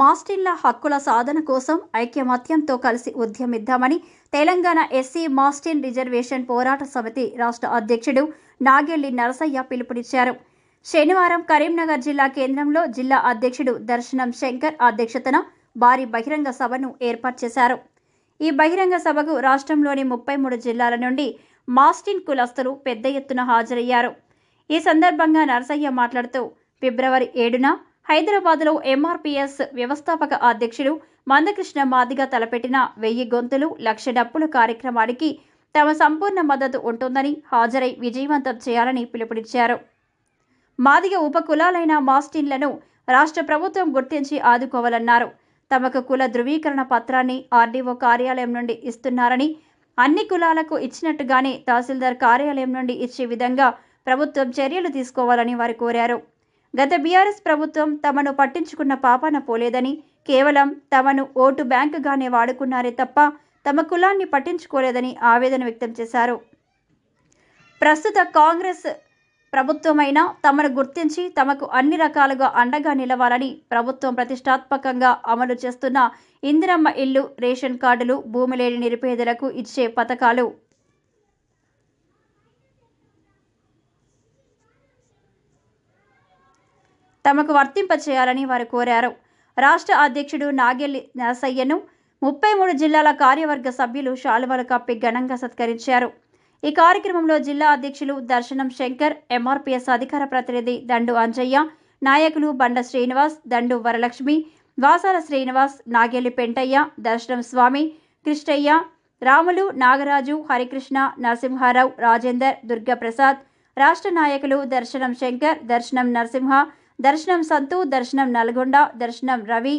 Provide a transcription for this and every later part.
మాస్టిన్ల హక్కుల సాధన కోసం ఐక్యమత్యంతో కలిసి ఉద్యమిద్దామని తెలంగాణ ఎస్సీ మాస్టిన్ రిజర్వేషన్ పోరాట సమితి రాష్ట్ర అధ్యక్షుడు నాగెల్లి నరసయ్య పిలుపునిచ్చారు. శనివారం కరీంనగర్ జిల్లా కేంద్రంలో జిల్లా అధ్యక్షుడు దర్శనం శంకర్ అధ్యక్షతన భారీ బహిరంగ సభను ఏర్పాటు చేశారు. ఈ బహిరంగ సభకు రాష్ట్రంలోని ముప్పై మూడు జిల్లాల నుండి మాస్టిన్ కులస్తులు పెద్ద ఎత్తున హాజరయ్యారు. ఈ సందర్భంగా నరసయ్య మాట్లాడుతూ ఫిబ్రవరి ఏడున హైదరాబాద్లో ఎంఆర్పీఎస్ వ్యవస్థాపక అధ్యక్షుడు మందకృష్ణ మాదిగ తలపెట్టిన వెయ్యి గొంతులు లక్ష డప్పుల కార్యక్రమానికి తమ సంపూర్ణ మద్దతు ఉంటుందని హాజరై విజయవంతం చేయాలని పిలుపునిచ్చారు. మాదిగ ఉప కులాలైన మాస్టిన్లను రాష్ట్ర ప్రభుత్వం గుర్తించి ఆదుకోవాలన్నారు. తమకు కుల ధృవీకరణ పత్రాన్ని ఆర్డీఓ కార్యాలయం నుండి ఇస్తున్నారని అన్ని కులాలకు ఇచ్చినట్టుగానే తహసీల్దార్ కార్యాలయం నుండి ఇచ్చే విధంగా ప్రభుత్వం చర్యలు తీసుకోవాలని వారు కోరారు. గత బీఆర్ఎస్ ప్రభుత్వం తమను పట్టించుకున్న పాపాన పోలేదని కేవలం తమను ఓటు బ్యాంకుగానే వాడుకున్నారే తప్ప తమ కులాన్ని పట్టించుకోలేదని ఆవేదన వ్యక్తం చేశారు. ప్రస్తుత కాంగ్రెస్ ప్రభుత్వమైనా తమను గుర్తించి తమకు అన్ని రకాలుగా అండగా నిలవాలని ప్రభుత్వం ప్రతిష్టాత్మకంగా అమలు చేస్తున్న ఇందిరమ్మ ఇల్లు రేషన్ కార్డులు భూమి లేని నిరుపేదలకు ఇచ్చే పథకాలు. తమకు వర్తింపచేయాలని వారు కోరారు. రాష్ట్ర అధ్యక్షుడు నాగెల్లి నరసయ్యను ముప్పై మూడు జిల్లాల కార్యవర్గ సభ్యులు శాలువలు కప్పి ఘనంగా సత్కరించారు. ఈ కార్యక్రమంలో జిల్లా అధ్యక్షులు దర్శనం శంకర్ ఎంఆర్పీఎస్ అధికార ప్రతినిధి దండు అంజయ్య నాయకులు బండ శ్రీనివాస్ దండు వరలక్ష్మి వాసాల శ్రీనివాస్ నాగెల్లి పెంటయ్య దర్శనం స్వామి కృష్ణయ్య రాములు నాగరాజు హరికృష్ణ నరసింహారావు రాజేందర్ దుర్గాప్రసాద్ రాష్ట్ర నాయకులు దర్శనం శంకర్ దర్శనం నరసింహ దర్శనం సంతు దర్శనం నల్గొండ దర్శనం రవి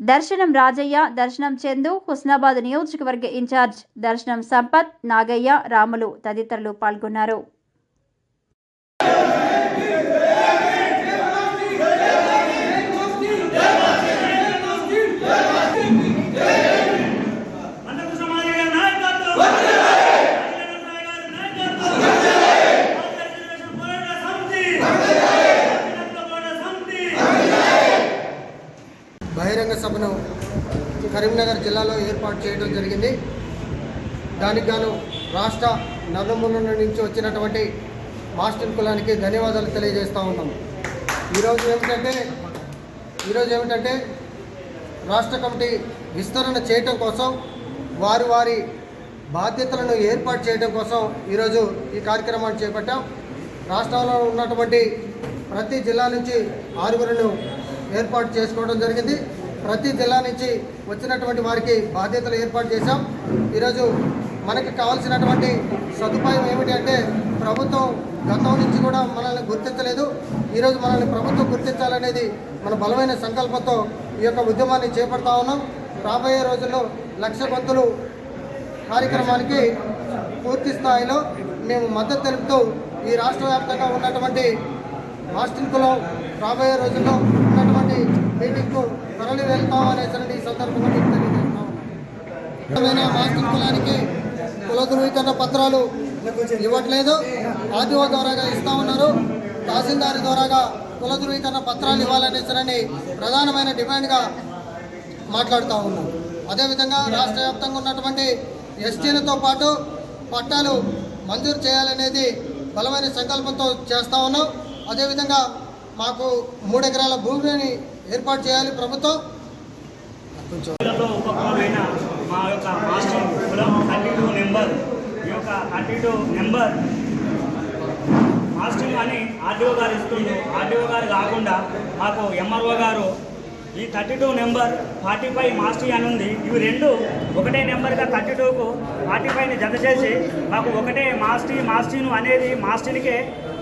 దర్శనం రాజయ్య దర్శనం చందు హుస్నాబాద్ నియోజకవర్గ ఇన్ఛార్జ్ దర్శనం సంపత్ నాగయ్య రాములు తదితరులు పాల్గొన్నారు మండప సమాజ గారి నాయకత్వం రాజేంద్ర గారి నాయకత్వం రిజర్వేషన్ పోరాట సమితి రిజర్వేషన్ పోరాట సమితి బహిరంగ సభను కరీంనగర్ జిల్లాలో ఏర్పాటు చేయడం జరిగింది. దానికి గాను రాష్ట్ర నలుమూల నుంచి వచ్చినటువంటి మాస్టర్ కులానికి ధన్యవాదాలు తెలియజేస్తూ ఉన్నాం. ఈరోజు ఏమిటంటే ఈరోజు ఏమిటంటే రాష్ట్ర కమిటీ విస్తరణ చేయటం కోసం వారి వారి బాధ్యతలను ఏర్పాటు చేయడం కోసం ఈరోజు ఈ కార్యక్రమాన్ని చేపట్టాం. రాష్ట్రంలో ఉన్నటువంటి ప్రతి జిల్లా నుంచి ఆరుగురును ఏర్పాటు చేసుకోవడం జరిగింది. ప్రతి జిల్లా నుంచి వచ్చినటువంటి వారికి బాధ్యతలు ఏర్పాటు చేశాం. ఈరోజు మనకి కావాల్సినటువంటి సదుపాయం ఏమిటి అంటే ప్రభుత్వం గతం నుంచి కూడా మనల్ని గుర్తించలేదు. ఈరోజు మనల్ని ప్రభుత్వం గుర్తించాలనేది మన బలమైన సంకల్పంతో ఈ యొక్క ఉద్యమాన్ని చేపడతా ఉన్నాం. రాబోయే రోజుల్లో లక్ష గొంతులు కార్యక్రమానికి పూర్తి స్థాయిలో మేము మద్దతు తెలుపుతూ ఈ రాష్ట్ర వ్యాప్తంగా ఉన్నటువంటి మాస్టర్ కులం రాబోయే రోజుల్లో ఉన్నటువంటి మీటింగ్కు తరలి వెళ్తాం ఈ సందర్భంగా మీకు తెలియజేస్తాం మాస్టర్ కులానికి కుల ధృవీకరణ పత్రాలు ఇవ్వట్లేదు. ఆర్టీఓ ద్వారాగా ఇస్తా ఉన్నారు. తహసీల్దార్ ద్వారాగా కుల ధృవీకరణ పత్రాలు ఇవ్వాలనేసరని ప్రధానమైన డిమాండ్గా మాట్లాడుతూ ఉన్నాం. అదేవిధంగా రాష్ట్ర వ్యాప్తంగా ఉన్నటువంటి ఎస్టీలతో పాటు పట్టాలు మంజూరు చేయాలనేది బలమైన సంకల్పంతో చేస్తూ ఉన్నాం. అదేవిధంగా మాకు మూడు ఎకరాల భూమిని ఏర్పాటు చేయాలి ప్రభుత్వం. కొంచెం మా యొక్క మాస్టర్ కులం థర్టీ టూ నెంబర్ ఈ యొక్క థర్టీ టూ నెంబర్ మాస్టర్ అని ఆర్డీఓ గారు ఇస్తుండ్రు. ఆర్డీఓ గారు కాకుండా మాకు ఎంఆర్ఓ గారు ఈ thirty two number forty five master అని ఉంది. ఇవి రెండు ఒకటే నెంబర్గా థర్టీ టూకు ఫార్టీ ఫైవ్ని జత చేసి మాకు ఒకటే మాస్టీ మాస్టీను అనేది మాస్టీనికే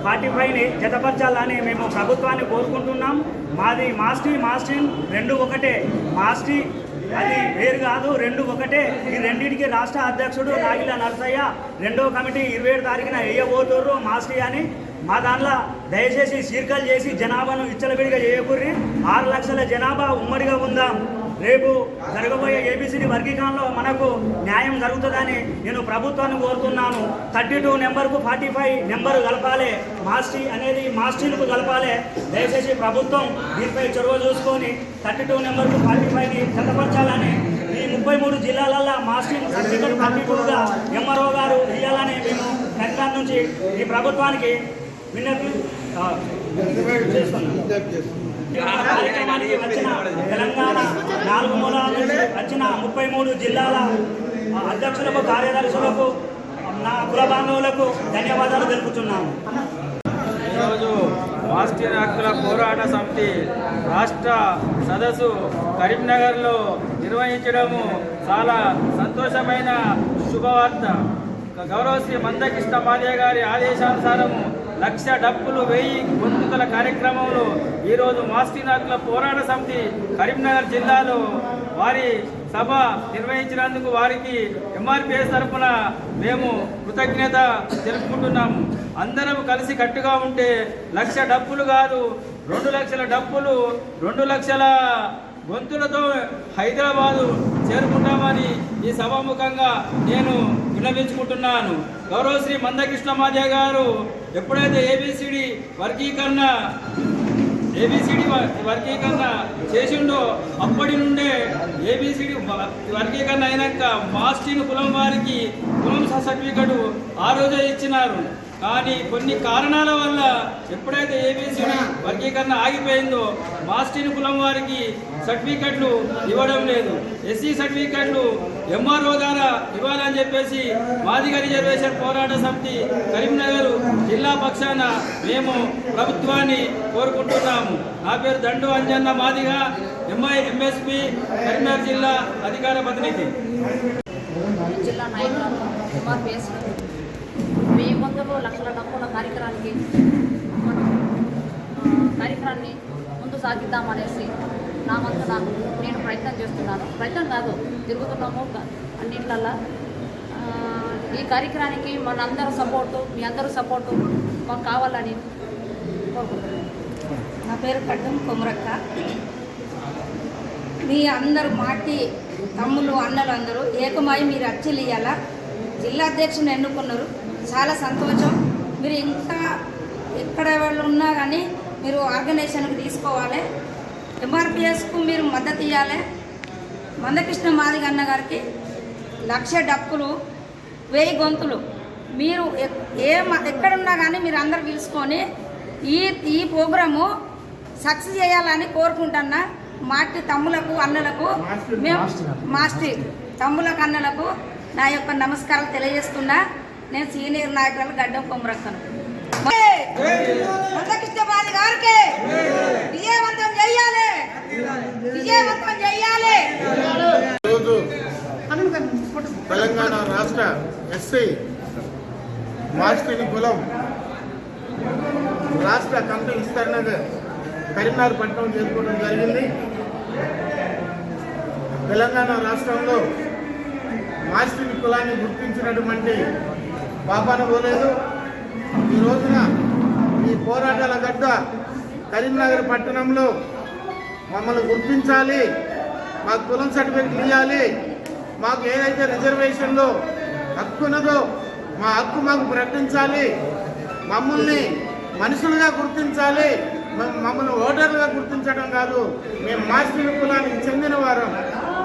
ఫార్టీ జతపరచాలని మేము ప్రభుత్వాన్ని కోరుకుంటున్నాం. మాది మాస్టీ మాస్టిన్ రెండు ఒకటే. మాస్టీ అది వేరు కాదు రెండు ఒకటే. ఈ రెండింటికి రాష్ట్ర అధ్యక్షుడు నాగిల నరసయ్య రెండో కమిటీ ఇరవై ఏడు తారీఖున వేయబోతుర్రు మాస్టీ అని. మా దాంట్లో దయచేసి సీర్కల్ చేసి జనాభాను ఇచ్చలవిడిగా చేయకూర్రి. ఆరు లక్షల జనాభా ఉమ్మడిగా ఉందాం. రేపు జరగబోయే ఏబిసిడి వర్గీకరణలో మనకు న్యాయం జరుగుతుందని నేను ప్రభుత్వాన్ని కోరుతున్నాను. థర్టీ టూ నెంబర్కు ఫార్టీ ఫైవ్ నెంబర్ కలపాలి. మాస్టీ అనేది మాస్టీలకు కలపాలి. దయచేసి ప్రభుత్వం దీనిపై చొరవ చూసుకొని థర్టీ టూ నెంబర్కు ఫార్టీ ఫైవ్ని జతపరచాలని ఈ ముప్పై మూడు జిల్లాలల్లో మాస్టింగ్ సర్టిఫికెట్ థర్టీ టూగా ఎంఆర్ఓ గారు ఇవ్వాలని మేము తెలంగాణ నుంచి ఈ ప్రభుత్వానికి విన్నతి ఆ, చేస్తున్నాం కార్యక్రమానికి వచ్చిన తెలంగాణ నాలుగు మూలాల నుంచి వచ్చిన ముప్పై మూడు జిల్లాల అధ్యక్షులకు కార్యదర్శులకు నా కుల బాంధవులకు ధన్యవాదాలు తెలుపుతున్నాము ఈరోజు రాష్ట్రీయ హక్కుల పోరాట సమితి రాష్ట్ర సదస్సు కరీంనగర్లో నిర్వహించడము చాలా సంతోషమైన శుభవార్త. గౌరవశ్రీ మందకృష్ణ మాదే గారి ఆదేశానుసారము లక్ష డబ్బులు వెయ్యి గొంతుకల కార్యక్రమంలో ఈరోజు మాస్టర్ పోరాట సమితి కరీంనగర్ జిల్లాలో వారి సభ నిర్వహించినందుకు వారికి ఎంఆర్పిఎస్ తరఫున మేము కృతజ్ఞత తెలుపుకుంటున్నాము. అందరం కలిసి కట్టుగా ఉంటే లక్ష డప్పులు కాదు రెండు లక్షల డప్పులు రెండు లక్షల గొంతులతో హైదరాబాదు చేరుకుంటామని ఈ సభాముఖంగా నేను విన్నవించుకుంటున్నాను. గౌరవశ్రీ మందకృష్ణ మాధ్య గారు ఎప్పుడైతే ఏబిసిడి వర్గీకరణ ఏబిసిడి వర్గీకరణ చేసిండో అప్పటి నుండే ఏబిసిడి వర్గీకరణ అయినాక మాస్టిన్ కులం వారికి కులం సర్టిఫికెట్ ఆ రోజే ఇచ్చినారు. కానీ కొన్ని కారణాల వల్ల ఎప్పుడైతే ఏబిసిడి వర్గీకరణ ఆగిపోయిందో మాస్టిన్ కులం వారికి సర్టిఫికెట్లు ఇవ్వడం లేదు. ఎస్సీ సర్టిఫికెట్లు ఎంఆర్ఓ ద్వారా ఇవ్వాలని చెప్పేసి మాదిగ రిజర్వేషన్ పోరాట సమితి కరీంనగర్ జిల్లా పక్షాన మేము ప్రభుత్వాన్ని కోరుకుంటున్నాము. నా పేరు దండు అంజన్న మాదిగ ఎంఐ ఎంఎస్పి కరీంనగర్ జిల్లా అధికార ప్రతినిధి. జిల్లా నాయకులను ఎంఆర్పిఎస్ వెయ్యి వందలు లక్షల డబ్బుల కార్యక్రమానికి మనం కార్యక్రమాన్ని ముందు సాగిద్దామనేసి నా వంతున నేను ప్రయత్నం చేస్తున్నాను. ప్రయత్నం కాదు తిరుగుతున్నాము క- అన్నిట్లల్లా. ఈ కార్యక్రమానికి మనందరూ సపోర్టు మీ అందరూ సపోర్టు మాకు కావాలని కోరుకుంటున్నాను. నా పేరు కడ్డం కొమరక్క. మీ అందరు మాటి తమ్ములు అన్నలు అందరూ ఏకమై మీరు అర్చలు ఇవ్వాలా జిల్లా అధ్యక్షుని ఎన్నుకున్నారు. చాలా సంతోషం. మీరు ఇంకా ఎక్కడ వాళ్ళు ఉన్నా కానీ మీరు ఆర్గనైజేషన్కి తీసుకోవాలి. ఎంఆర్పిఎస్కు మీరు మద్దతు ఇవ్వాలి మందకృష్ణ మాదిగ అన్న గారికి లక్ష డప్పులు వెయ్యి గొంతులు. మీరు ఏ ఎక్కడున్నా కానీ మీరు అందరు పిలుచుకొని ఈ ఈ ప్రోగ్రాము సక్సెస్ చేయాలని కోరుకుంటున్నా మాటి తమ్ములకు అన్నలకు మేము మాస్టర్ తమ్ములకు అన్నలకు నా యొక్క నమస్కారాలు తెలియజేస్తున్నా. నేను సీనియర్ నాయకురాలు గడ్డం కొమ్మరక్కను. మందకృష్ణ గారికి. విజయవంతం విజయవంతం తెలంగాణ రాష్ట్ర ఎస్సీ మాస్టరీ కులం రాష్ట్ర కమిటీ విస్తరణగా కరీంనగర్ పట్టణం చేరుకోవడం జరిగింది. తెలంగాణ రాష్ట్రంలో మాస్టరీ కులాన్ని గుర్తించినటువంటి పాపాన పోలేదు. ఈ రోజున ఈ పోరాటాల గడ్డ కరీంనగర్ పట్టణంలో మమ్మల్ని గుర్తించాలి మాకు కులం సర్టిఫికెట్ ఇవ్వాలి మాకు ఏదైతే రిజర్వేషన్లో హక్కు ఉన్నదో మా హక్కు మాకు ప్రకటించాలి మమ్మల్ని మనుషులుగా గుర్తించాలి మమ్మల్ని ఓటర్లుగా గుర్తించడం కాదు మేము మాస్టర్ కులానికి చెందిన వారం.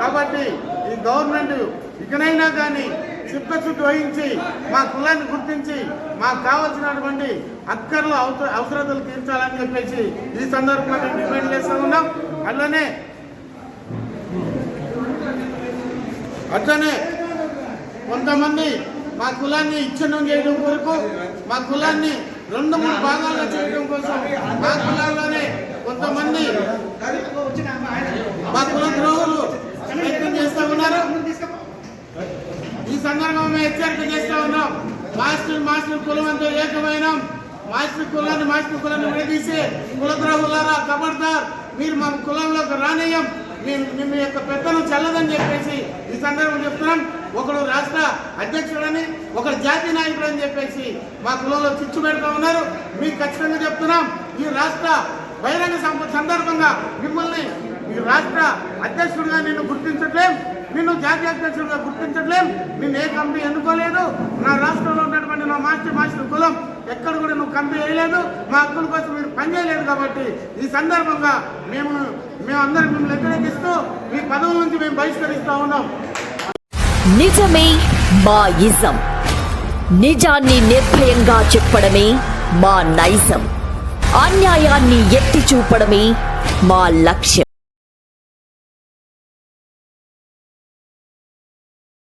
కాబట్టి ఈ గవర్నమెంట్ ఇకనైనా కానీ చిత్తశుద్ధి వహించి మా కులాన్ని గుర్తించి మాకు కావాల్సినటువంటి అక్కర్లు అవసర అవసరతలు తీర్చాలని చెప్పేసి ఈ సందర్భంగా మేము డిమాండ్ చేస్తూ ఉన్నాం. అట్లనే అట్లనే కొంతమంది మా కులాన్ని ఇచ్చనం చేయడం కొరకు మా కులాన్ని రెండు మూడు భాగాల్లో చేయడం కోసం మా కులాల్లోనే కొంతమంది మా కుల ద్రోహులు ప్రయత్నం చేస్తూ ఉన్నారు. ఈ సందర్భంగా మేము హెచ్చరిక చేస్తూ ఉన్నాం. మాస్టర్ మాస్టర్ కులం అంతా ఏకమైనాం. మాస్టర్ కులాన్ని మాస్టర్ కులాన్ని విడదీసి కులద్రోహులారా కబడ్దార్ మీరు మా కులంలోకి రానియం మీ మీ- యొక్క పెద్దను చల్లదని చెప్పేసి ఈ సందర్భం చెప్తున్నాం. ఒకడు రాష్ట్ర అధ్యక్షుడని ఒకడు జాతీయ నాయకుడు అని చెప్పేసి మా కులంలో చిచ్చు పెడతా ఉన్నారు. మీకు ఖచ్చితంగా చెప్తున్నాం. ఈ రాష్ట్ర బహిరంగ సందర్భంగా మిమ్మల్ని ఈ రాష్ట్ర అధ్యక్షుడిగా నేను గుర్తించట్లేం. నిన్ను జాతీయ అధ్యక్షుడిగా గుర్తించట్లేదు నిన్ను ఏ కమిటీ ఎన్నుకోలేదు. నా రాష్ట్రంలో ఉన్నటువంటి నా మాస్టర్ మాస్టర్ కులం ఎక్కడ కూడా నువ్వు కమిటీ వేయలేదు. మా హక్కుల కోసం మీరు పనిచేయలేదు కాబట్టి ఈ సందర్భంగా మేము మేమందరం మిమ్మల్ని వ్యతిరేకిస్తూ మీ పదవుల నుంచి మేము బహిష్కరిస్తా ఉన్నాం. నిజమే మా ఇజం. నిజాన్ని నిర్భయంగా చెప్పడమే మా నైజం. అన్యాయాన్ని ఎత్తి చూపడమే మా లక్ష్యం.